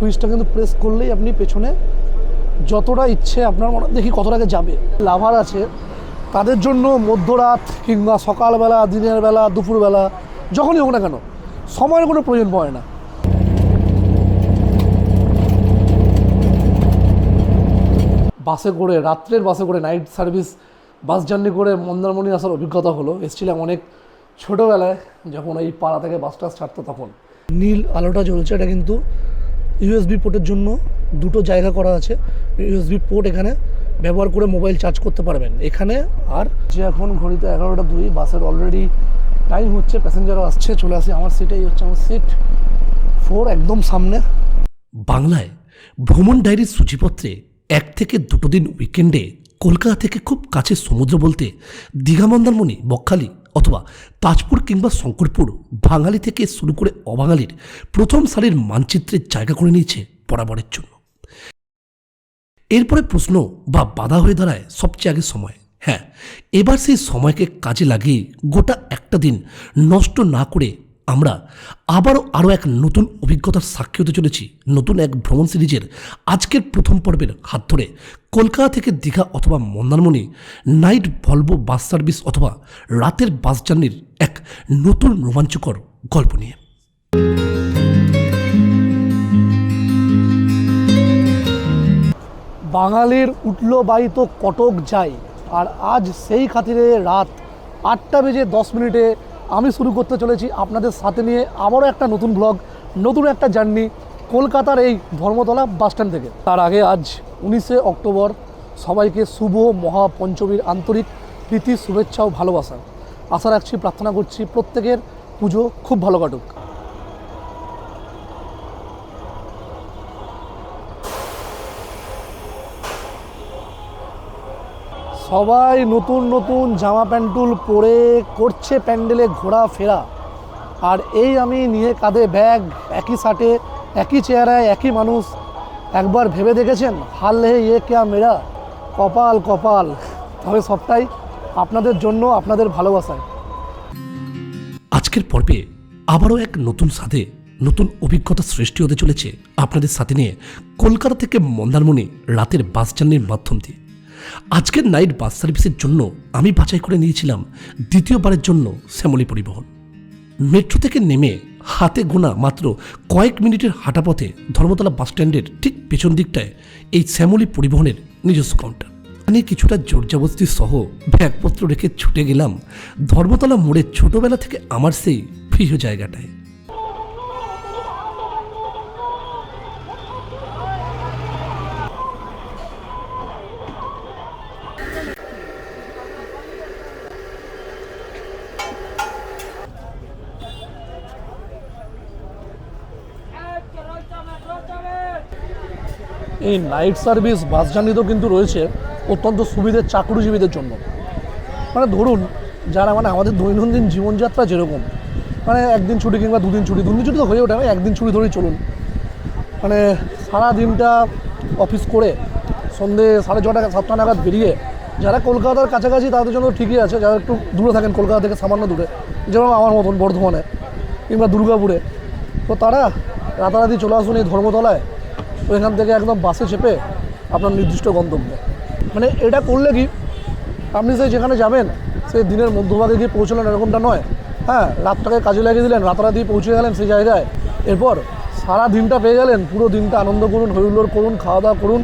সুইচটা কিন্তু প্রেস করলেই আপনি পেছনে যতটা ইচ্ছে আপনার মনে দেখি কতটাকে যাবে। লাভার আছে, তাদের জন্য মধ্যরাত কিংবা সকালবেলা, দিনের বেলা, দুপুরবেলা, যখনই হোক না কেন, সময়ের কোনো প্রয়োজন পড়ে না। বাসে করে, রাত্রের বাসে করে নাইট সার্ভিস বাস জার্নি করে মন্দারমণি আসার অভিজ্ঞতা হলো। এসেছিলাম অনেক ছোটোবেলায়, যখন এই পাড়া থেকে বাসটা ছাড়তো তখন। নীল আলোটা জ্বলছে, এটা কিন্তু ইউএসবি পোর্টের জন্য দুটো জায়গা করা আছে। ইউএসবি পোর্ট এখানে ব্যবহার করে মোবাইল চার্জ করতে পারবেন। এখানে আর যে এখন ঘড়িতে এগারোটা দুই, বাসের অলরেডি টাইম হচ্ছে, প্যাসেঞ্জারও আসছে, চলে আসি। আমার সিটেই হচ্ছে, আমার সিট ফোর একদম সামনে। বাংলায় ভ্রমণ ডায়েরির সূচিপত্রে এক থেকে দুটো দিন উইকেন্ডে কলকাতা থেকে খুব কাছে সমুদ্র বলতে দীঘা, মন্দারমণি, বকখালি অথবা তাজপুর কিংবা শঙ্করপুর, বাঙালি থেকে শুরু করে অবাঙালির প্রথম সারির মানচিত্রের জায়গা করে নিয়েছে বরাবরের জন্য। এরপরে প্রশ্ন বা বাধা হয়ে দাঁড়ায় সবচেয়ে আগে সময়। হ্যাঁ এবার সেই সময়কে কাজে লাগিয়ে গোটা একটা দিন নষ্ট না করে আমরা আবারও আরও এক নতুন অভিজ্ঞতার সাক্ষী হতে চলেছি, নতুন এক ভ্রমণ সিরিজের আজকের প্রথম পর্বের হাত ধরে। কলকাতা থেকে দীঘা অথবা Mandarmani, night Volvo bus service অথবা রাতের বাস জার্নির এক নতুন রোমাঞ্চকর গল্প নিয়ে। বাঙালির উঠল বাই তো কটক যাই, আর আজ সেই খাতিরে রাত আটটা বেজে দশ মিনিটে আমি শুরু করতে চলেছি আপনাদের সাথে নিয়ে আবারও একটা নতুন ব্লগ নতুন একটা জার্নি কলকাতার এই ধর্মতলা বাসস্ট্যান্ড থেকে। তার আগে আজ উনিশে অক্টোবর সবাইকে শুভ মহাপঞ্চমীর আন্তরিক প্রীতি, শুভেচ্ছা ও ভালোবাসা। আশা রাখছি, প্রার্থনা করছি, প্রত্যেকের পুজো খুব ভালো কাটুক। সবাই নতুন নতুন জামা প্যান্টুল পরে করছে প্যান্ডেলে ঘোরাফেরা। আর এই আমি নিয়ে কাঁধে ব্যাগ, একই শার্টে, একই চেহারায় একই মানুষ একবার ভেবে দেখেছেন? হাল হে ইয়ে কেয়া মেরা? কপাল কপাল। তবে সবটাই আপনাদের জন্য, আপনাদের ভালোবাসায়। আজকের পর্বে আবারও এক নতুন স্বাদে, নতুন অভিজ্ঞতা সৃষ্টি হতে চলেছে আপনাদের সাথে নিয়ে কলকাতা থেকে মন্দারমণি রাতের বাস জার্নির মাধ্যম। দিয়ে আজকের নাইট বাস সার্ভিসের জন্য আমি বাছাই করে নিয়েছিলাম দ্বিতীয়বারের জন্য শ্যামলী পরিবহন। মেট্রো থেকে নেমে হাতে গোনা মাত্র কয়েক মিনিটের হাঁটা পথে ধর্মতলা বাসস্ট্যান্ডের ঠিক পেছন দিকটায় এই শ্যামলী পরিবহনের নিজস্ব কাউন্টার এখানে কিছুটা জোরজাবস্তি সহ ব্যাগপত্র রেখে ছুটে গেলাম ধর্মতলা মোড়ে ছোটবেলা থেকে আমার সেই প্রিয় জায়গাটায়। এই নাইট সার্ভিস বাস জার্নিতেও কিন্তু রয়েছে অত্যন্ত সুবিধের চাকরিজীবীদের জন্য। মানে ধরুন, যারা মানে আমাদের দৈনন্দিন জীবনযাত্রা যেরকম মানে একদিন ছুটি কিংবা দুদিন ছুটি দুদিন ছুটি তো হয়ে ওঠে একদিন ছুটি ধরেই চলুন। মানে সারা দিনটা অফিস করে সন্ধে সাড়ে ছটা সাতটা নাগাদ বেরিয়ে যারা কলকাতার কাছাকাছি, তাদের জন্য ঠিকই আছে, যারা একটু দূরে থাকেন, কলকাতা থেকে সামান্য দূরে, যেমন আমার মতন বর্ধমানে কিংবা দুর্গাপুরে। তো তারা রাতারাতি চলে আসুন এই ধর্মতলায় তো এখান থেকে একদম বাসে চেপে আপনার নির্দিষ্ট গন্তব্যে। মানে এটা করলে কি, আপনি সেই যেখানে যাবেন সেই দিনের মধ্যভাগে গিয়ে পৌঁছলেন, এরকমটা নয়। হ্যাঁ রাতটাকে কাজে লাগিয়ে দিলেন, রাতারাতি পৌঁছে গেলেন সেই জায়গায়। এরপর সারা দিনটা পেয়ে গেলেন, পুরো দিনটা আনন্দ করুন, হইহুল্লোড় করুন খাওয়া দাওয়া করুন।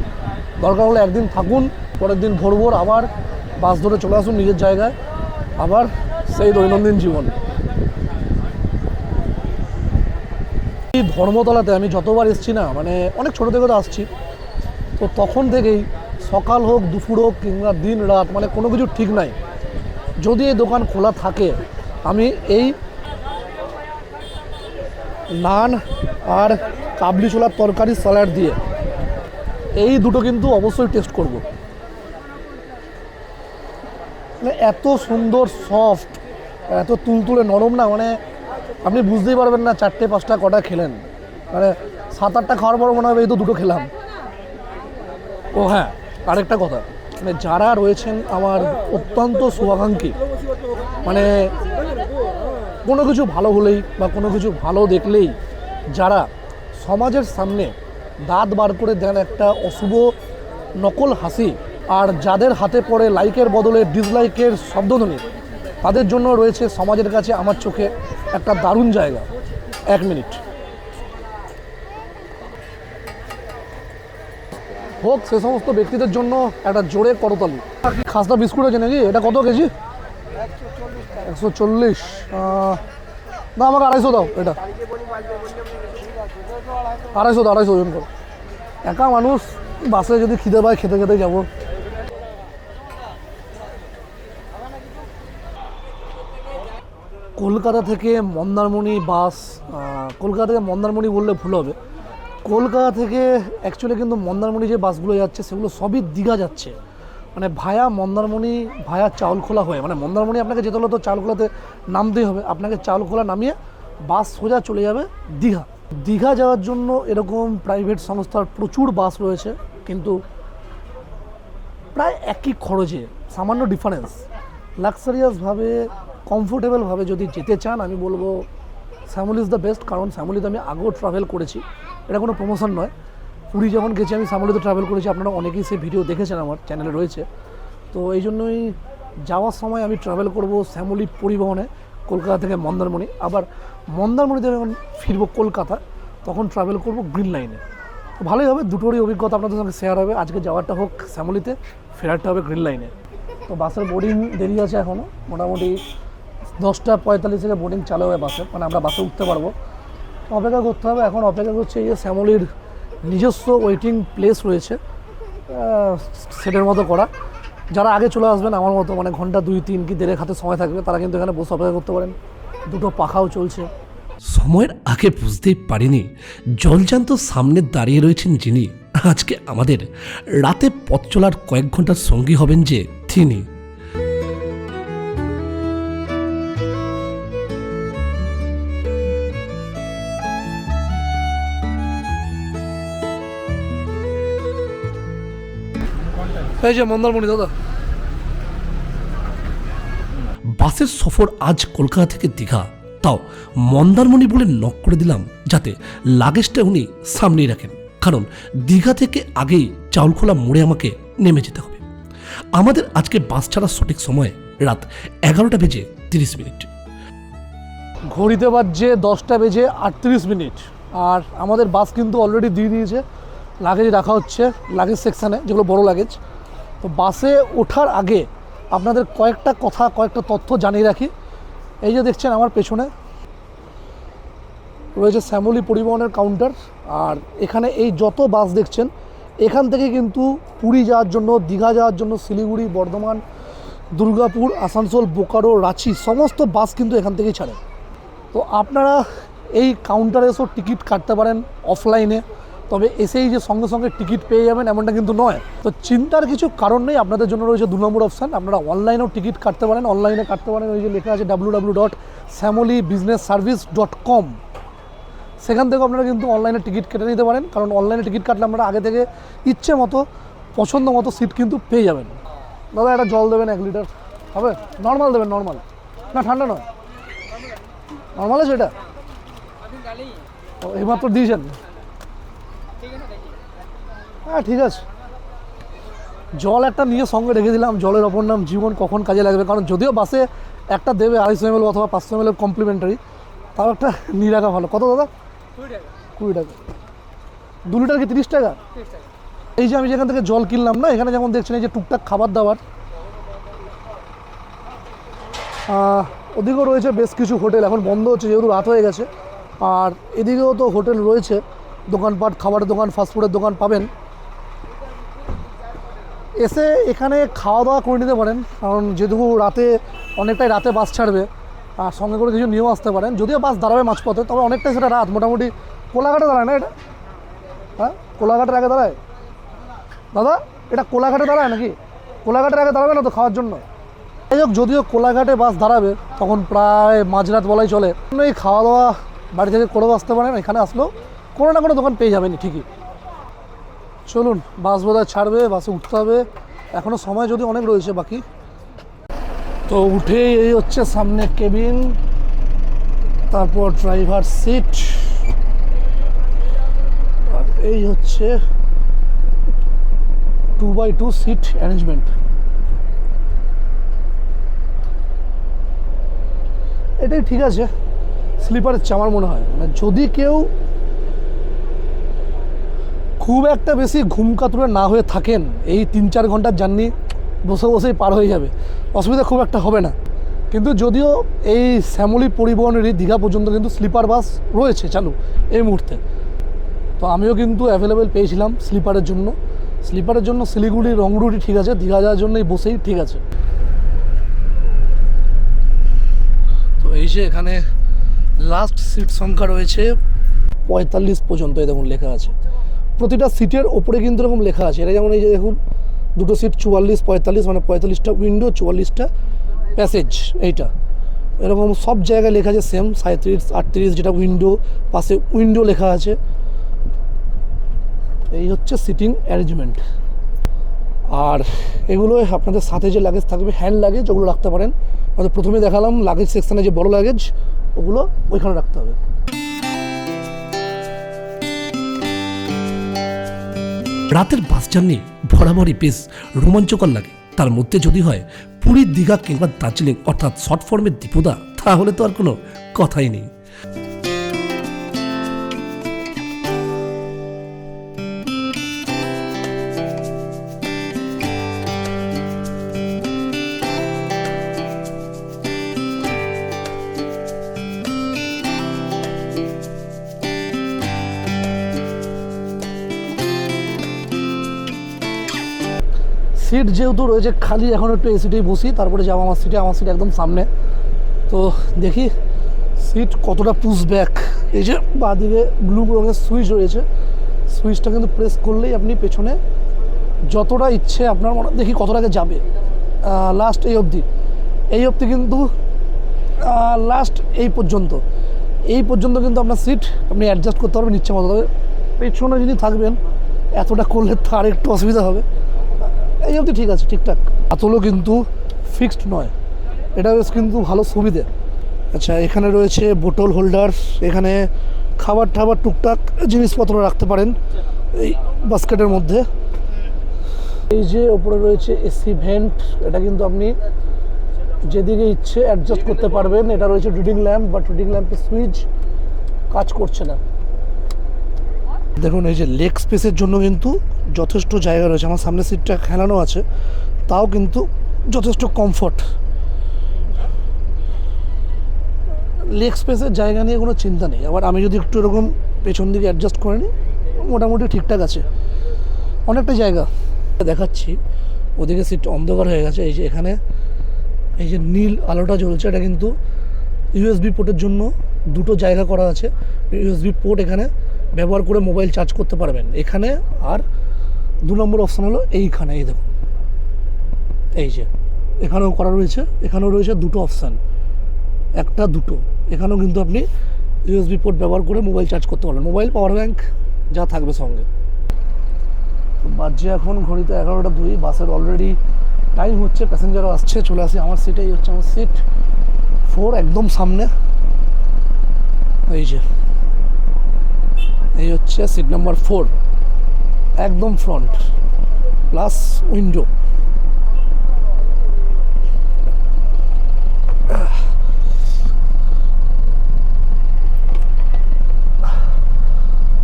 দরকার হলে একদিন থাকুন, পরের দিন ভোর ভোর আবার বাস ধরে চলে আসুন নিজের জায়গায়। আবার সেই দৈনন্দিন জীবন। ধর্মতলাতে আমি যতবার এসেছি না মানে অনেক ছোটো থেকে তো আসছি, তো তখন থেকেই সকাল হোক, দুপুর হোক, কিংবা দিন রাত মানে কোনো কিছু ঠিক নাই। যদি এই দোকান খোলা থাকে, আমি এই নান আর কাবলি ছোলার তরকারি স্যালাড দিয়ে এই দুটো কিন্তু অবশ্যই টেস্ট করব। মানে এত সুন্দর সফট এত তুলতুলে, নরম না মানে আপনি বুঝতেই পারবেন না, চারটে, পাঁচটা, কটা খেলেন। মানে সাত, আটটা খাওয়ার পর মনে হবে এই তো দুটো খেলাম। ও হ্যাঁ আরেকটা কথা। মানে যারা রয়েছেন আমার অত্যন্ত শুভাকাঙ্ক্ষী মানে কোনো কিছু ভালো হলেই বা কোনো কিছু ভালো দেখলেই যারা সমাজের সামনে দাঁত বার করে দেন একটা অশুভ নকল হাসি, আর যাদের হাতে পড়ে লাইকের বদলে ডিসলাইকের শব্দধ্বনি তাদের জন্য রয়েছে সমাজের কাছে আমার চোখে একটা দারুণ জায়গা। এক মিনিট। হোক, সে সমস্ত ব্যক্তিদের জন্য একটা জোরে করতালি। খাস্তা বিস্কুট আছে নাকি? এটা কত কেজি? একশো চল্লিশ। না, আমাকে আড়াইশো দাও, এটা। আড়াইশো দাও, আড়াইশো ওজন করো। একা মানুষ বাসে যদি খিদে পায়, খেতে খেতে যাব। কলকাতা থেকে মন্দারমণি বাস কলকাতা থেকে মন্দারমণি বললে ভুল হবে। কলকাতা থেকে অ্যাকচুয়ালি কিন্তু মন্দারমণি যে বাসগুলো যাচ্ছে, সেগুলো সবই দীঘা যাচ্ছে। মানে ভায়া মন্দারমণি ভায়া চাউলখোলা হয়ে মানে মন্দারমণি আপনাকে যেতে হলে তো চাউলখোলাতে নামতেই হবে। আপনাকে চাউলখোলা নামিয়ে বাস সোজা চলে যাবে দীঘা। দীঘা যাওয়ার জন্য এরকম প্রাইভেট সংস্থার প্রচুর বাস রয়েছে, কিন্তু প্রায় একই খরচে, সামান্য ডিফারেন্স লাক্সারিয়াসভাবে কমফোর্টেবলভাবে যদি যেতে চান, আমি বলব শ্যামল ইজ দ্য বেস্ট কারণ শ্যামলিতে আমি আগেও ট্রাভেল করেছি। এটা কোনো প্রমোশন নয়। পুরী যখন গেছি, আমি শ্যামলিতে ট্রাভেল করেছি। আপনারা অনেকেই সেই ভিডিও দেখেছেন, আমার চ্যানেলে রয়েছে। তো এই জন্যই যাওয়ার সময় আমি ট্রাভেল করব শ্যামলি পরিবহনে, কলকাতা থেকে মন্দারমণি। আবার মন্দারমণি থেকে যখন ফিরবো কলকাতা, তখন ট্রাভেল করব গ্রিন লাইনে তো ভালোই হবে, দুটোরই অভিজ্ঞতা আপনাদের সঙ্গে শেয়ার হবে। আজকে যাওয়ারটা হোক শ্যামলিতে, ফেরারটা হবে গ্রিন লাইনে তো বাসের বোর্ডিং দেরি আছে এখনও মোটামুটি দশটা পঁয়তাল্লিশ থেকে বোর্ডিং চালু হবে বাসে মানে আমরা বাসে উঠতে পারব। অপেক্ষা করতে হবে, এখন অপেক্ষা করছে এই যে শ্যামলির নিজস্ব ওয়েটিং প্লেস রয়েছে সেটের মতো করা। যারা আগে চলে আসবেন আমার মতো মানে ঘণ্টা দুই, তিন কি দেড়েক হাতে সময় থাকবে, তারা কিন্তু এখানে বসে অপেক্ষা করতে পারেন। দুটো পাখাও চলছে। সময়ের আগে বুঝতেই পারিনি, জলজান্ত সামনে দাঁড়িয়ে রয়েছেন যিনি। আজকে আমাদের রাতে পথ চলার কয়েক ঘণ্টার সঙ্গী হবেন যে তিনি। এই যে মন্দারমণি দাদা। বাসের সফর আজ কলকাতা থেকে দীঘা। তাও মন্দারমণি বলে নক করে দিলাম যাতে লাগেজটা উনি সামনেই রাখেন। কারণ দীঘা থেকে আগেই চাউলখোলা মোড়ে আমাকে নেমে যেতে হবে। আমাদের আজকে বাস ছাড়ার সঠিক সময় রাত এগারোটা বেজে তিরিশ মিনিট। ঘড়িতে বাজছে দশটা বেজে আটত্রিশ মিনিট। আর আমাদের বাস কিন্তু অলরেডি দিয়ে দিয়েছে। লাগেজ রাখা হচ্ছে লাগেজ সেকশানে যেগুলো বড় লাগেজ তো বাসে ওঠার আগে আপনাদের কয়েকটা কথা, কয়েকটা তথ্য জানিয়ে রাখি। এই যে দেখছেন আমার পেছনে রয়েছে শ্যামলী পরিবহনের কাউন্টার আর এখানে এই যত বাস দেখছেন, এখান থেকে কিন্তু পুরী যাওয়ার জন্য, দীঘা যাওয়ার জন্য শিলিগুড়ি, বর্ধমান, দুর্গাপুর, আসানসোল, বোকারো, রাঁচি, সমস্ত বাস কিন্তু এখান থেকেই ছাড়ে। তো আপনারা এই কাউন্টারে এসেও টিকিট কাটতে পারেন অফলাইনে তবে এসেই যে সঙ্গে সঙ্গে টিকিট পেয়ে যাবেন এমনটা কিন্তু নয়। তো চিন্তার কিছু কারণ নেই, আপনাদের জন্য রয়েছে দু নম্বর অপশান। আপনারা অনলাইনেও টিকিট কাটতে পারেন, অনলাইনে কাটতে পারেন, ওই যে লেখা আছে W W dot Shyamoli business service dot com সেখান থেকেও আপনারা কিন্তু অনলাইনে টিকিট কেটে নিতে পারেন, কারণ অনলাইনে টিকিট কাটলে আপনারা আগে থেকে ইচ্ছে মতো, পছন্দ মতো সিট কিন্তু পেয়ে যাবেন। দাদা, একটা জল দেবেন এক লিটার। হবে? নর্মাল দেবেন, নর্মাল। না, ঠান্ডা নয়। নর্মাল আছে এটা? এইমাত্র দিয়েছেন। হ্যাঁ ঠিক আছে। জল একটা নিয়ে সঙ্গে রেখে দিলাম জলের অপর নাম জীবন কখন কাজে লাগবে? কারণ যদিও বাসে একটা দেবে আড়াইশো এমএল অথবা পাঁচশো এমএল কমপ্লিমেন্টারি তাও একটা নিয়ে রাখা ভালো। কত দাদা? কুড়ি টাকা। দু লিটার কি তিরিশ টাকা? এই যে আমি যেখান থেকে জল কিনলাম না এখানে যেমন দেখছেন এই যে টুকটাক খাবার দাবার। ওদিকেও রয়েছে বেশ কিছু হোটেল এখন বন্ধ হচ্ছে যেহেতু রাত হয়ে গেছে। আর এদিকেও তো হোটেল রয়েছে দোকানপাট খাবারের দোকান ফাস্টফুডের দোকান পাবেন। এসে এখানে খাওয়া দাওয়া করে নিতে পারেন। কারণ যেহেতু রাতে অনেকটাই রাতে বাস ছাড়বে, আর সঙ্গে করে কিছু নিয়েও আসতে পারেন। যদিও বাস দাঁড়াবে মাঝপথে, তবে অনেকটাই সেটা রাত, মোটামুটি কোলাঘাটে দাঁড়ায় না এটা? হ্যাঁ? কোলাঘাটের আগে দাঁড়ায়? দাদা, এটা কোলাঘাটে দাঁড়ায় নাকি? কোলাঘাটের আগে দাঁড়াবে না তো খাওয়ার জন্য? যাই হোক, যদিও কোলাঘাটে বাস দাঁড়াবে, তখন প্রায় মাঝরাত বলাই চলে। এই খাওয়া দাওয়া বাড়ি থেকে করেও আসতে পারেন, এখানে আসলেও কোনো না কোনো দোকান পেয়ে যাবেন ঠিকই। চলুন, বাস বোধহয় ছাড়বে, বাসে উঠতে হবে। এখনও সময় যদি অনেক রয়েছে, বাকি। তো উঠে এই হচ্ছে সামনে কেবিন, তারপর ড্রাইভার সিট, আর এই হচ্ছে two by two seat arrangement এটাই ঠিক আছে, স্লিপারের চেয়ে আমার মনে হয়। মানে যদি কেউ খুব একটা বেশি ঘুম কাতুরে না হয়ে থাকেন, এই তিন চার ঘণ্টার জার্নি বসে বসেই পার হয়ে যাবে। অসুবিধা খুব একটা হবে না। কিন্তু যদিও এই শ্যামলী পরিবহনেরই দীঘা পর্যন্ত কিন্তু স্লিপার বাস রয়েছে চালু এই মুহূর্তে। তো আমিও কিন্তু অ্যাভেলেবেল পেয়েছিলাম স্লিপারের জন্য। স্লিপারের জন্য শিলিগুড়ি, রংরুটি ঠিক আছে, দীঘা যাওয়ার জন্য এই বসেই ঠিক আছে। তো এই যে এখানে লাস্ট সিট সংখ্যা রয়েছে পঁয়তাল্লিশ পর্যন্ত এই দেখুন লেখা আছে। প্রতিটা সিটের ওপরে কিন্তু এরকম লেখা আছে। এটা যেমন এই যে দেখুন, দুটো সিট চুয়াল্লিশ, পঁয়তাল্লিশ মানে পঁয়তাল্লিশটা উইন্ডো চুয়াল্লিশটা প্যাসেজ এইটা। এরকম সব জায়গায় লেখা আছে সেম সাঁত্রিশ আটত্রিশ যেটা উইন্ডো পাশে উইন্ডো লেখা আছে। এই হচ্ছে সিটিং অ্যারেঞ্জমেন্ট আর এগুলো আপনাদের সাথে যে লাগেজ থাকবে হ্যান্ড লাগেজ ওগুলো রাখতে পারেন। আমাদের প্রথমে দেখালাম লাগেজ সেকশানে যে বড় লাগেজ ওগুলো ওইখানে রাখতে হবে। রাতের বাস জার্নি ভরাভরি বেশ রোমাঞ্চকর লাগে। তার মধ্যে যদি হয় পুরী দীঘা কিংবা দার্জিলিং, অর্থাৎ শর্ট ফর্মের দীপদা তাহলে তো আর কোনো কথাই নেই। সিট যেহেতু রয়েছে খালি, এখন একটু এসিটেই বসি, তারপরে যাব আমার সিটে আমার সিট একদম সামনে। তো দেখি সিট কতটা পুশ ব্যাক এই যে বাঁদিকে ব্লু রঙের সুইচ রয়েছে সুইচটা কিন্তু প্রেস করলেই আপনি পেছনে যতটা ইচ্ছে আপনার মনে দেখি কতটাকে যাবে। লাস্ট এই অবধি। এই অবধি কিন্তু লাস্ট এই পর্যন্ত। এই পর্যন্ত কিন্তু আপনার সিট আপনি অ্যাডজাস্ট করতে পারবেন ইচ্ছে মতো। তবে পেছনে যদি থাকবেন, এতটা করলে তার একটু অসুবিধা হবে। অবধি ঠিক আছে, ঠিকঠাক। আতলও কিন্তু ফিক্সড নয়। এটা বেশ কিন্তু ভালো সুবিধে। আচ্ছা এখানে রয়েছে বোটল হোল্ডার এখানে খাবার টাবার টুকটাক জিনিসপত্র রাখতে পারেন এই বাস্কেটের মধ্যে। এই যে ওপরে রয়েছে এসি ভেন্ট এটা কিন্তু আপনি যেদিকে ইচ্ছে অ্যাডজাস্ট করতে পারবেন। এটা রয়েছে রিডিং ল্যাম্প বা রিডিং ল্যাম্পের সুইচ কাজ করছে না। দেখুন, এই যে লেগ স্পেসের জন্য কিন্তু যথেষ্ট জায়গা রয়েছে। আমার সামনের সিটটা খেলানো আছে, তাও কিন্তু যথেষ্ট কমফর্ট লেগ স্পেসের জায়গা নিয়ে কোনো চিন্তা নেই। আবার আমি যদি একটু এরকম পেছন দিকে অ্যাডজাস্ট করে নিই, মোটামুটি ঠিকঠাক আছে। অনেকটা জায়গা দেখাচ্ছি। ওদিকে সিটটা অন্ধকার হয়ে গেছে। এই যে এখানে, এই যে নীল আলোটা জ্বলছে, এটা কিন্তু ইউএসবি পোর্টের জন্য দুটো জায়গা করা আছে। ইউএসবি পোর্ট এখানে ব্যবহার করে মোবাইল চার্জ করতে পারবেন। এখানে আর দু নম্বর অপশান হলো এইখানে, এই দেখুন। এই যে, এখানেও করা রয়েছে, এখানেও রয়েছে দুটো অপশান একটা, দুটো। এখানেও কিন্তু আপনি ইউএসবি পোর্ট ব্যবহার করে মোবাইল চার্জ করতে পারবেন। মোবাইল পাওয়ার ব্যাঙ্ক যা থাকবে সঙ্গে। তো বাজছে এখন ঘড়িতে এগারোটা দুই, বাসের অলরেডি টাইম হচ্ছে প্যাসেঞ্জারও আসছে, চলে আসি। আমার সিটেই হচ্ছে আমার সিট ফোর একদম সামনে। এই যে এই হচ্ছে সিট নাম্বার ফোর একদম ফ্রন্ট প্লাস উইন্ডো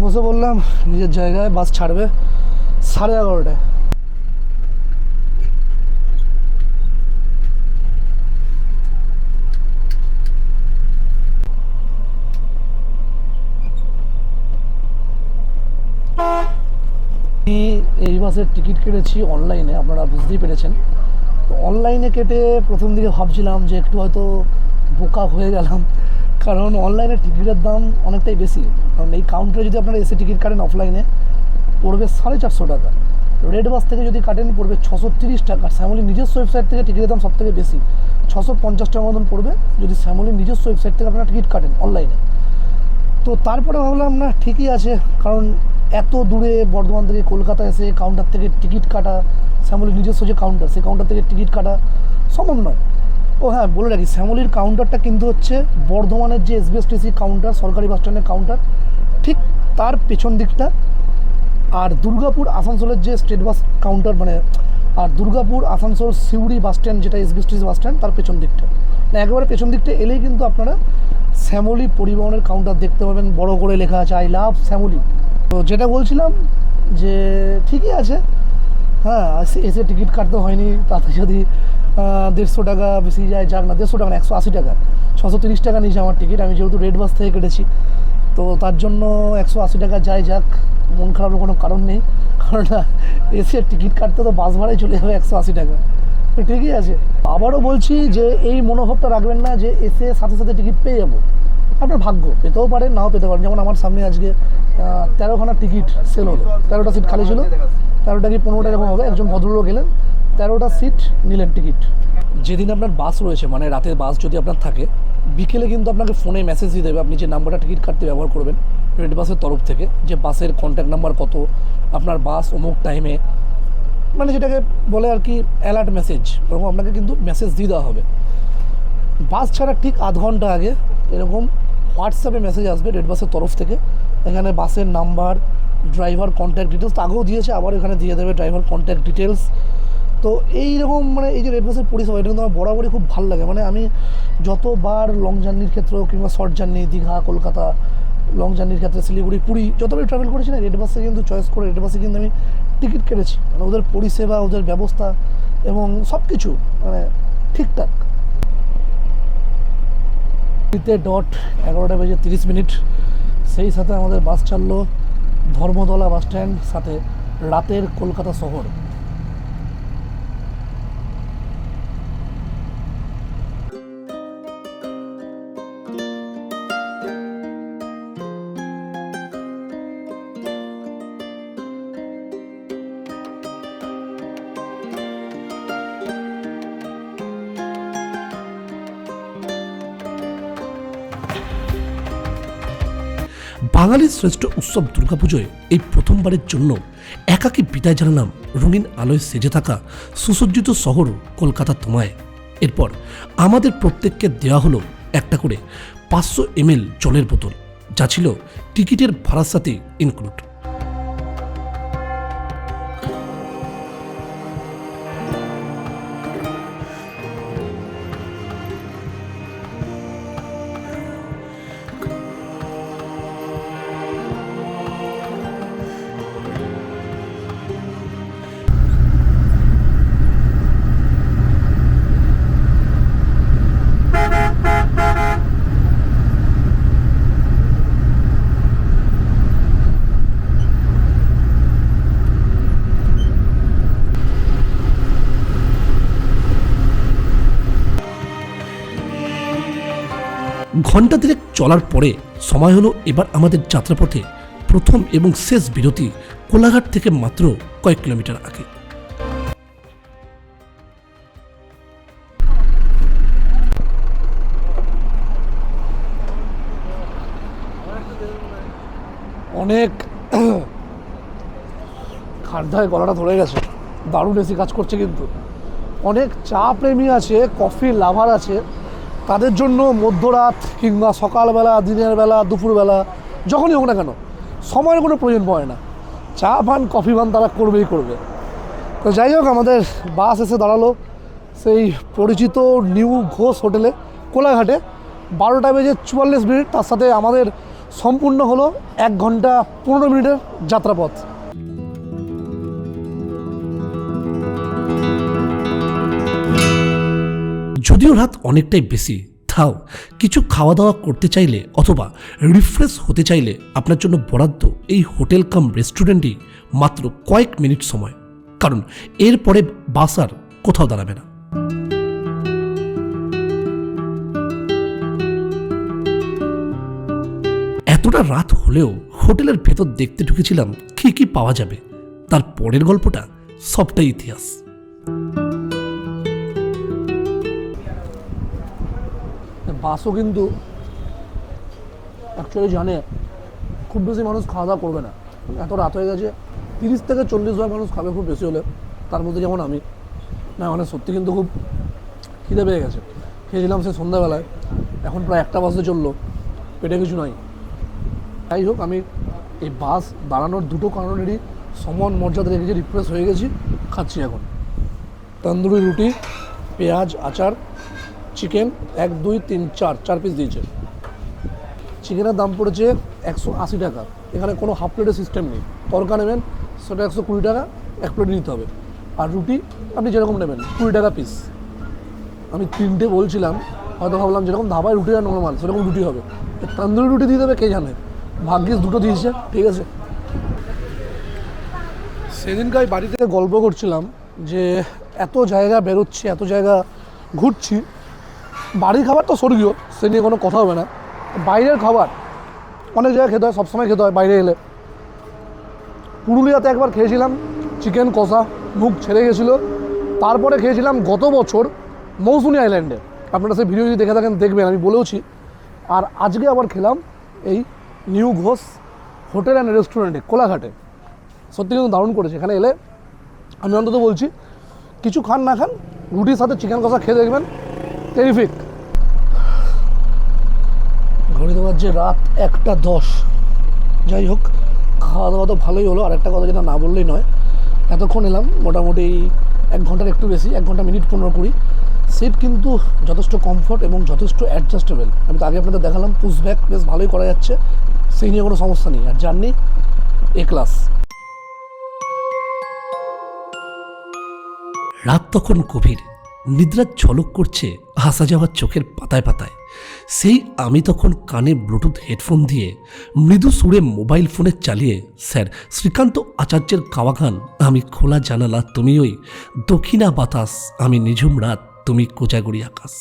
বসে বললাম, নিজের জায়গায় বাস ছাড়বে সাড়ে এগারোটায় আমি এই বাসের টিকিট কেটেছি অনলাইনে, আপনারা বুঝতেই পেরেছেন। তো অনলাইনে কেটে প্রথম দিকে ভাবছিলাম যে একটু হয়তো বোকা হয়ে গেলাম, কারণ অনলাইনে টিকিটের দাম অনেকটাই বেশি। কারণ এই কাউন্টারে যদি আপনারা এসে টিকিট কাটেন অফলাইনে পড়বে সাড়ে চারশো টাকা। রেড বাস থেকে যদি কাটেন, পড়বে ছশো তিরিশ টাকা। আর শ্যামলি নিজস্ব ওয়েবসাইট থেকে টিকিটের দাম সব থেকে বেশি। ছশো পঞ্চাশ টাকা মতন পড়বে যদি শ্যামলির নিজস্ব ওয়েবসাইট থেকে আপনারা টিকিট কাটেন অনলাইনে তো তারপরে ভাবলাম, না ঠিকই আছে, কারণ এত দূরে বর্ধমান থেকে কলকাতা এসে কাউন্টার থেকে টিকিট কাটা, শ্যামলির নিজস্ব যে কাউন্টার সেই কাউন্টার থেকে টিকিট কাটা সম্ভব নয় ও হ্যাঁ বলে রাখি, শ্যামলির কাউন্টারটা কিন্তু হচ্ছে বর্ধমানের যে এসবিএসটিসি কাউন্টার সরকারি বাস স্ট্যান্ডের কাউন্টার ঠিক তার পেছন দিকটা। আর দুর্গাপুর আসানসোলের যে স্টেট বাস কাউন্টার মানে আর দুর্গাপুর আসানসোল সিউড়ি বাস স্ট্যান্ড যেটা এসবিএসটিস বাস স্ট্যান্ড তার পেছন দিকটা। না একেবারে পেছন দিকটা এলেই কিন্তু আপনারা শ্যামলী পরিবহনের কাউন্টার দেখতে পাবেন। বড় করে লেখা আছে আই লাভ শ্যামলী। তো যেটা বলছিলাম যে ঠিকই আছে। হ্যাঁ এসে- টিকিট কাটতে হয়নি, তাতে যদি দেড়শো টাকা বেশি যায় যাক না, দেড়শো টাকা না, একশো আশি টাকা, ছশো তিরিশ টাকা নিয়েছে আমার টিকিট। আমি যেহেতু রেড বাস থেকে কেটেছি, তো তার জন্য একশো আশি টাকা যায় যাক, মন খারাপের কোনো কারণ নেই। কারণ এসে টিকিট কাটতে তো বাস ভাড়াই চলে যাবে একশো আশি টাকা। ঠিকই আছে। আবারও বলছি যে, এই মনোভাবটা রাখবেন না যে, এসে সাথে সাথে টিকিট পেয়ে যাব। আপনার ভাগ্য, পেতেও পারেন, নাও পেতে পারেন। যেমন আমার সামনে আজকে তেরোখানা টিকিট সেল হলো। তেরোটা সিট খালি ছিল। তেরোটা কি পনেরোটা এরকম হবে? একজন ভদ্রলোক গেলেন তেরোটা সিট নিলেন টিকিট। যেদিন আপনার বাস রয়েছে মানে রাতের বাস যদি আপনার থাকে, বিকেলে কিন্তু আপনাকে ফোনে মেসেজ দিয়ে দেবে, আপনি যে নাম্বারটা টিকিট কাটতে ব্যবহার করবেন রেড বাসের তরফ থেকে, যে বাসের কন্ট্যাক্ট নাম্বার কত, আপনার বাস অমুক টাইমে মানে যেটাকে বলে আর কি অ্যালার্ট মেসেজ ওরকম আপনাকে কিন্তু মেসেজ দিয়ে দেওয়া হবে। বাস ছাড়া ঠিক আধ ঘণ্টা আগে এরকম হোয়াটসঅ্যাপে মেসেজ আসবে রেড বাসের তরফ থেকে। এখানে বাসের নাম্বার ড্রাইভার কন্ট্যাক্ট ডিটেলস আগেও দিয়েছে, আবার এখানে দিয়ে দেবে ড্রাইভার কন্ট্যাক্ট ডিটেলস তো এই রকম মানে এই যে রেড বাসের পরিষেবা, এটা কিন্তু আমার বরাবরই খুব ভালো লাগে। মানে আমি যতবার লং জার্নির ক্ষেত্রেও কিংবা short journey Digha, Kolkata long জার্নির ক্ষেত্রে, শিলিগুড়ি, পুরী, যতবারই ট্রাভেল করেছি না রেড বাসে কিন্তু চয়েস করে রেড বাসে কিন্তু আমি টিকিট কেটেছি। মানে ওদের পরিষেবা, ওদের ব্যবস্থা এবং সব কিছু মানে ঠিকঠাক। তে ডট এগারোটা বেজে তিরিশ মিনিট। সেই সাথে আমাদের বাস ছাড়লো ধর্মতলা বাস স্ট্যান্ড সাথে রাতের কলকাতা শহর। বাঙালির শ্রেষ্ঠ উৎসব দুর্গাপুজোয় এই প্রথমবারের জন্য একাকী বিদায় জানালাম রঙিন আলোয় সেজে থাকা সুসজ্জিত শহর কলকাতা তোমায় এরপর আমাদের প্রত্যেককে দেওয়া হলো একটা করে পাঁচশো এমএল জলের বোতল, যা ছিল টিকিটের ভাড়ার সাথে ইনক্লুড ঘণ্টা তিনেক চলার পরে সময় হলো এবার আমাদের যাত্রাপথে প্রথম এবং শেষ বিরতি কোলাঘাট থেকে মাত্র কয়েক কিলোমিটার আগে। অনেক খাদ্যায় গলাটা ধরে গেছে। দারুণ এসি কাজ করছে কিন্তু। অনেক চা প্রেমী আছে, কফি লাভার আছে। তাদের জন্য মধ্যরাত কিংবা সকালবেলা, দিনের বেলা, দুপুরবেলা, যখনই হোক না কেন, সময়ের কোনো প্রয়োজন পড়ে না। চা পান, কফি পান তারা করবেই করবে। তো যাই হোক, আমাদের বাস এসে দাঁড়াল সেই পরিচিত নিউ ঘোষ হোটেলে, কোলাঘাটে। বারোটা বেজে চুয়াল্লিশ মিনিট, তার সাথে আমাদের সম্পূর্ণ হলো এক ঘণ্টা পনেরো মিনিটের যাত্রাপথ। যদিও রাত অনেকটাই বেশি তাও কিছু খাওয়া দাওয়া করতে চাইলে অথবা রিফ্রেশ হতে চাইলে আপনার জন্য বরাদ্দ এই হোটেল কাম রেস্টুরেন্টই মাত্র কয়েক মিনিট সময়। কারণ এরপরে বাস আর কোথাও দাঁড়াবে না। এতটা রাত হলেও হোটেলের ভেতর দেখতে ঢুকেছিলাম, কি কি পাওয়া যাবে? তার পরের গল্পটা সবটাই ইতিহাস। বাসও কিন্তু অ্যাকচুয়ালি জানে, খুব বেশি মানুষ খাওয়া দাওয়া করবে না। এত রাত হয়ে গেছে, তিরিশ থেকে চল্লিশ জন মানুষ খাবে খুব বেশি হলে, তার মধ্যে যেমন আমি। না মানে সত্যি কিন্তু খুব খিদে পেয়ে গেছে। খেয়েছিলাম সে সন্ধ্যাবেলায়, এখন প্রায় একটা বাসে চলল, পেটে কিছু নাই। যাই হোক, আমি এই বাস দাঁড়ানোর দুটো কারণেরই সমান মর্যাদা রেখেছি রিপ্রেস হয়ে গেছি, খাচ্ছি এখন। তন্দুরি রুটি, পেঁয়াজ, আচার চিকেন এক, দুই, তিন, চার চার পিস দিয়েছে। চিকেনের দাম পড়েছে একশো আশি টাকা। এখানে কোনো হাফ প্লেটের সিস্টেম নেই। তরকা নেবেন, সেটা একশো কুড়ি টাকা, এক প্লেট নিতে হবে। আর রুটি, আপনি যেরকম নেবেন, কুড়ি টাকা পিস আমি তিনটে বলছিলাম, হয়তো ভাবলাম যেরকম ধাবায় রুটি আর নর্মাল সেরকম রুটি হবে। তান্দুরি রুটি দিয়ে দেবে, কে জানে? ভাগ্যিস দুটো দিয়েছে, ঠিক আছে। সেদিনকে আমি বাড়ি থেকে গল্প করছিলাম যে, এত জায়গা বেরোচ্ছি, এত জায়গা ঘুরছি বাড়ির খাবার তো স্বর্গীয়, সে নিয়ে কোনো কথা হবে না। বাইরের খাবার, অনেক জায়গায় খেতে হয়, সবসময় খেতে হয় বাইরে এলে। পুরুলিয়াতে একবার খেয়েছিলাম, চিকেন কষা, মুখ ছেড়ে গেছিল। তারপরে খেয়েছিলাম গত বছর মৌসুনি আইল্যান্ডে। আপনারা সেই ভিডিও যদি দেখে থাকেন, দেখবেন, আমি বলেওছি। আর আজকে আবার খেলাম এই নিউ ঘোষ হোটেল অ্যান্ড রেস্টুরেন্টে, কোলাঘাটে। সত্যি কিন্তু দারুণ করেছে। এখানে এলে আমি অন্তত বলছি, কিছু খান না খান, রুটির সাথে চিকেন কষা খেয়ে দেখবেন টেরিফিক। ঘড়িতে বাজছে রাত একটা দশ। যাই হোক খাওয়া দাওয়া তো ভালোই হলো। আর একটা কথা যেটা না বললেই নয়, এতক্ষণ এলাম, মোটামুটি এক ঘণ্টার একটু বেশি, এক ঘণ্টা মিনিট পনেরো কুড়ি। সিট কিন্তু যথেষ্ট কমফোর্ট এবং যথেষ্ট অ্যাডজাস্টেবল আমি তো আগে আপনাদের দেখালাম পুশ ব্যাক বেশ ভালোই করা যাচ্ছে। সেই নিয়ে কোনো সমস্যা নেই। আর জার্নি এ ক্লাস রাত তখন গভীর। নিদ্রার ঝলক করছে হাসা যাওয়ার চোখের পাতায় পাতায়। সেই আমি তখন কানে ব্লুটুথ হেডফোন দিয়ে মৃদু সুরে মোবাইল ফোনে চালিয়ে, স্যার, শ্রীকান্ত আচার্যের কাওয়া গান আমি খোলা জানালা, তুমি ওই দক্ষিণা বাতাস, আমি নিঝুম রাত, তুমি কোজাগরি আকাশ।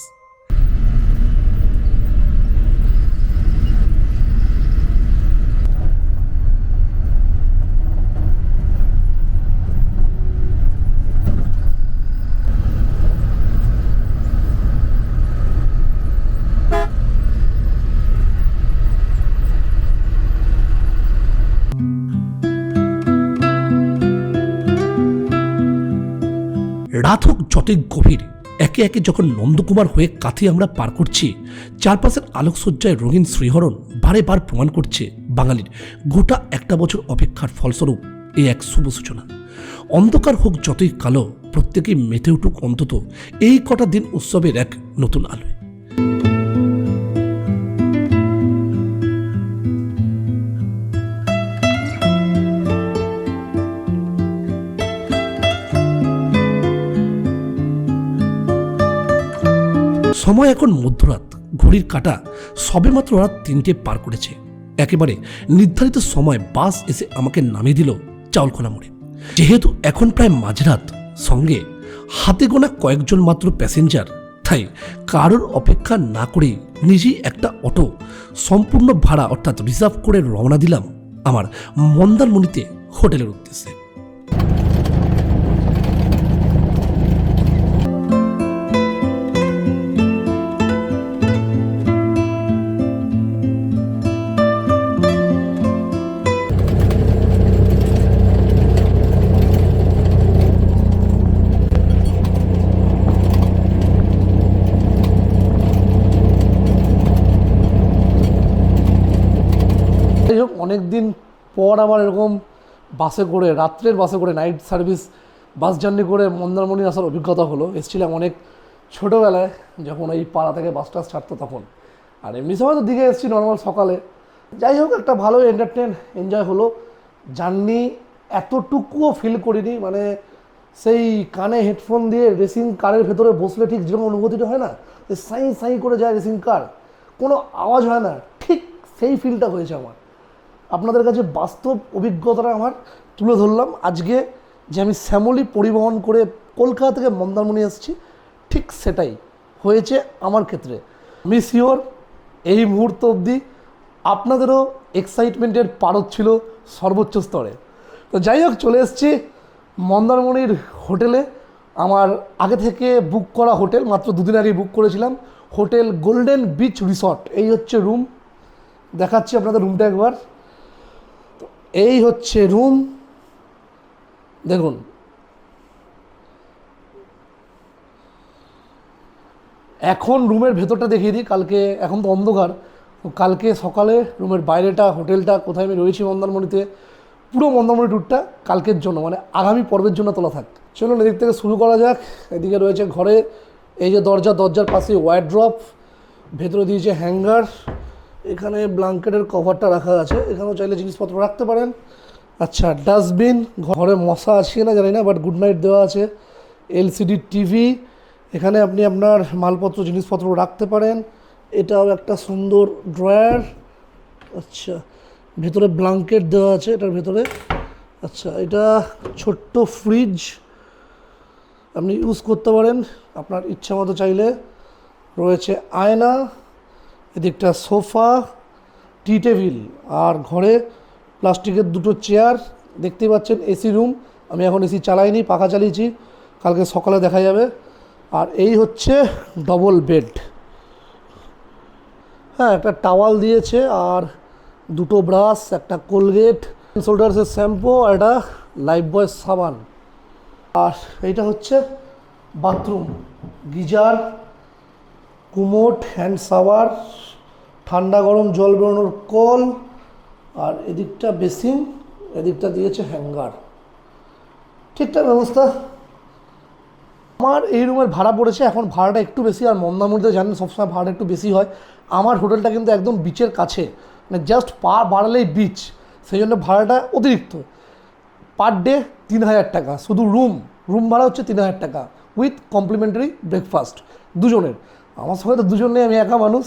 যতই গভীর। একে একে যখন নন্দকুমার হয়ে কাথে আমরা পার করছি, চারপাশের আলোকসজ্জায় রঙিন শ্রীহরণ বারে বার প্রমাণ করছে বাঙালির গোটা একটা বছর অপেক্ষার ফলস্বরূপ এ এক শুভ সূচনা। অন্ধকার হোক যতই কালো, প্রত্যেকেই মেতে উঠুক অন্তত এই কটা দিন উৎসবের এক নতুন আলোয়। সময় এখন মধ্যরাত। ঘড়ির কাটা সবেমাত্র রাত তিনটে পার করেছে। একেবারে নির্ধারিত সময় বাস এসে আমাকে নামিয়ে দিল চাউলখোলা মোড়ে। যেহেতু এখন প্রায় মাঝরাত, সঙ্গে হাতে গোনা কয়েকজন মাত্র প্যাসেঞ্জার, তাই কারোর অপেক্ষা না করেই নিজেই একটা অটো সম্পূর্ণ ভাড়া অর্থাৎ রিজার্ভ করে রওনা দিলাম আমার মন্দারমণিতে হোটেলের উদ্দেশ্যে। অনেক দিন পর আবার এরকম বাসে করে, রাত্রের বাসে করে নাইট সার্ভিস বাস জার্নি করে মন্দারমণি আসার অভিজ্ঞতা হলো। এসেছিলাম অনেক ছোটোবেলায় যখন এই পাড়া থেকে বাস টাস ছাড়তো তখন। আর এমনি সময় তো দিকে এসেছি নর্মাল সকালে। যাই হোক, একটা ভালো এন্টারটেন এনজয় হলো। জার্নি এতটুকুও ফিল করিনি মানে সেই কানে হেডফোন দিয়ে রেসিং কারের ভেতরে বসলে ঠিক যেরকম অনুভূতিটা হয় না সাই সাই করে যায় রেসিং কার কোনো আওয়াজ হয় না, ঠিক সেই ফিলটা হয়েছে আমার। আপনাদের কাছে বাস্তব অভিজ্ঞতাটা আমার তুলে ধরলাম। আজকে যে আমি শ্যামলী পরিবহন করে কলকাতা থেকে মন্দারমণি এসেছি, ঠিক সেটাই হয়েছে আমার ক্ষেত্রে। আমি শিওর এই মুহূর্ত অবধি আপনাদেরও এক্সাইটমেন্টের পারদ ছিল সর্বোচ্চ স্তরে। তো যাই হোক, চলে এসছি মন্দারমণির হোটেলে। আমার আগে থেকে বুক করা হোটেল, মাত্র দুদিন আগে বুক করেছিলাম। হোটেল গোল্ডেন বিচ রিসর্ট এই হচ্ছে রুম দেখাচ্ছি আপনাদের রুমটা একবার। এই হচ্ছে রুম। দেখুন। এখন রুমের ভেতরটা দেখিয়ে দিই। কালকে, এখন তো অন্ধকার। কালকে সকালে রুমের বাইরেটা, হোটেলটা, কোথায় আমি রয়েছি মন্দারমণিতে, পুরো মন্দারমণি ট্যুরটা কালকের জন্য মানে আগামী পর্বের জন্য তোলা থাক। চলুন এদিক থেকে শুরু করা যাক। এদিকে রয়েছে ঘরে, এই যে দরজা, দরজার পাশে ওয়াইড্রপ ভেতরে দিয়েছে হ্যাঙ্গার এখানে ব্ল্যাঙ্কেটের কভারটা রাখা আছে। এখানেও চাইলে জিনিসপত্র রাখতে পারেন। আচ্ছা ডাস্টবিন ঘরে মশা আছে না, জানি না বাট গুড নাইট দেওয়া আছে। এলসিডি টিভি এখানে আপনি আপনার মালপত্র, জিনিসপত্র রাখতে পারেন। এটাও একটা সুন্দর ড্রয়ার। আচ্ছা ভেতরে ব্ল্যাঙ্কেট দেওয়া আছে, এটার ভেতরে। আচ্ছা এটা ছোট্ট ফ্রিজ আপনি ইউজ করতে পারেন। আপনার ইচ্ছা মতো চাইলে রয়েছে আয়না। এদিকটা সোফা, টি টেবিল আর ঘরে প্লাস্টিকের দুটো চেয়ার, দেখতেই পাচ্ছেন এসি রুম। আমি এখন এসি চালাইনি, পাখা চালিয়েছি, কালকে সকালে দেখা যাবে। আর এই হচ্ছে ডবল বেড হ্যাঁ একটা টাওয়াল দিয়েছে আর দুটো ব্রাশ একটা কোলগেট শোল্ডার্সের শ্যাম্পু আর একটা লাইফ বয় সাবান। আর এইটা হচ্ছে bathroom geyser commode, hand shower, ঠান্ডা গরম জল বেরোনোর কল আর এদিকটা বেসিন, এদিকটা দিয়েছে হ্যাঙ্গার। ঠিকঠাক ব্যবস্থা? আমার এই রুমের ভাড়া পড়েছে, এখন ভাড়াটা একটু বেশি আর মন্দারমণিতে জানেন সবসময় ভাড়া একটু বেশি হয়। আমার হোটেলটা কিন্তু একদম বিচের কাছে মানে জাস্ট পা বাড়ালেই বিচ সেই জন্য ভাড়াটা অতিরিক্ত। পার ডে তিন হাজার টাকা, শুধু রুম রুম ভাড়া হচ্ছে তিন হাজার টাকা উইথ কমপ্লিমেন্টারি ব্রেকফাস্ট দুজনের। আমার সঙ্গে তো দুজন নেই, আমি একা মানুষ।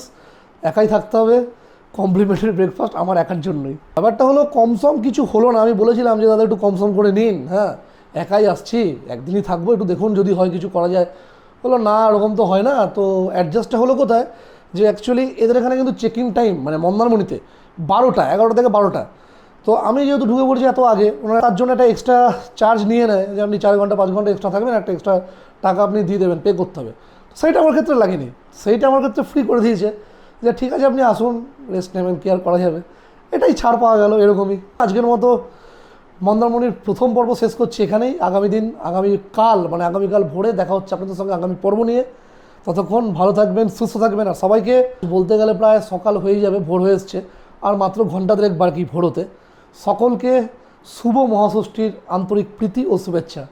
একাই থাকতে হবে। কমপ্লিমেন্টারি ব্রেকফাস্ট আমার একার জন্যই। ব্যাপারটা হলো, কমসম কিছু হলো না। আমি বলেছিলাম যে, দাদা, একটু কমসম করে নিন। হ্যাঁ একাই আসছি। একদিনই থাকব, একটু দেখুন যদি হয় কিছু করা যায়। বলল, না, ওরকম তো হয় না। তো অ্যাডজাস্টটা হলো কোথায়? যে অ্যাকচুয়ালি এদের এখানে কিন্তু চেকিং টাইম মানে মন্দারমণিতে বারোটা, এগারোটা থেকে বারোটা। তো আমি যেহেতু ঢুকে পড়ছি এত আগে, ওনারা তার জন্য একটা এক্সট্রা চার্জ নিয়ে নেয়। যে, আপনি চার ঘণ্টা, পাঁচ ঘণ্টা এক্সট্রা থাকবেন, একটা এক্সট্রা টাকা আপনি দিয়ে দেবেন পে করতে হবে। সেইটা আমার ক্ষেত্রে লাগেনি। সেইটা আমার ক্ষেত্রে ফ্রি করে দিয়েছে যে, ঠিক আছে, আপনি আসুন রেস্ট নেবেন কি আর করা যাবে। এটাই ছাড় পাওয়া গেল এরকমই। আজকের মতো মন্দারমণির প্রথম পর্ব শেষ করছি এখানেই। আগামী দিন, আগামী কাল মানে আগামীকাল ভোরে দেখা হচ্ছে আপনাদের সঙ্গে আগামী পর্ব নিয়ে। ততক্ষণ ভালো থাকবেন, সুস্থ থাকবেন। আর সবাইকে বলতে গেলে প্রায় সকাল হয়ে যাবে, ভোর হয়ে এসছে। আর মাত্র ঘণ্টা দেড়েক বাকি ভোর হতে সকলকে শুভ মহাষষ্ঠীর আন্তরিক প্রীতি ও শুভেচ্ছা।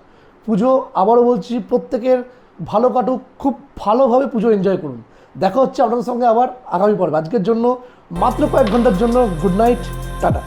পুজো আবারও বলছি, প্রত্যেকের ভালো কাটুক, খুব ভালোভাবে পুজো এনজয় করুন। দেখা হচ্ছে আপনাদের সঙ্গে আবার আগামী পর্ব। আজকের জন্য মাত্র কয়েক ঘণ্টার জন্য গুড নাইট টাটা।